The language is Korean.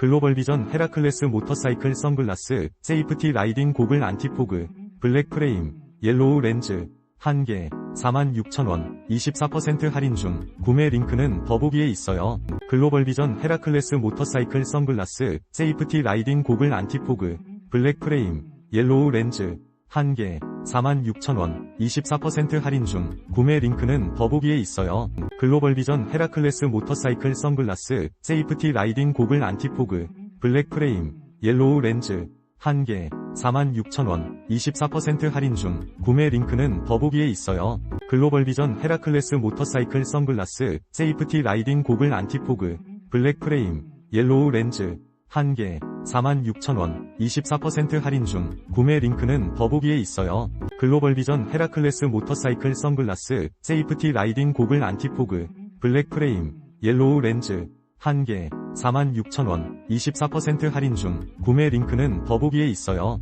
글로벌 비전 헤라클레스 모터사이클 선글라스, 세이프티 라이딩 고글 안티포그, 블랙 프레임, 옐로우 렌즈, 1개, 46,000원, 24% 할인 중, 구매 링크는 더보기에 있어요. 글로벌 비전 헤라클레스 모터사이클 선글라스, 세이프티 라이딩 고글 안티포그, 블랙 프레임, 옐로우 렌즈, 1개, 46,000원, 24% 할인 중, 구매 링크는 더보기에 있어요. 글로벌 비전 헤라클레스 모터사이클 선글라스, 세이프티 라이딩 고글 안티포그, 블랙 프레임, 옐로우 렌즈, 1개, 46,000원, 24% 할인 중, 구매 링크는 더보기에 있어요. 글로벌 비전 헤라클레스 모터사이클 선글라스, 세이프티 라이딩 고글 안티포그, 블랙 프레임, 옐로우 렌즈, 1개, 46,000원, 24% 할인 중, 구매 링크는 더보기에 있어요. 글로벌 비전 헤라클레스 모터사이클 선글라스, 세이프티 라이딩 고글 안티포그, 블랙 프레임, 옐로우 렌즈, 1개, 46,000원, 24% 할인 중, 구매 링크는 더보기에 있어요.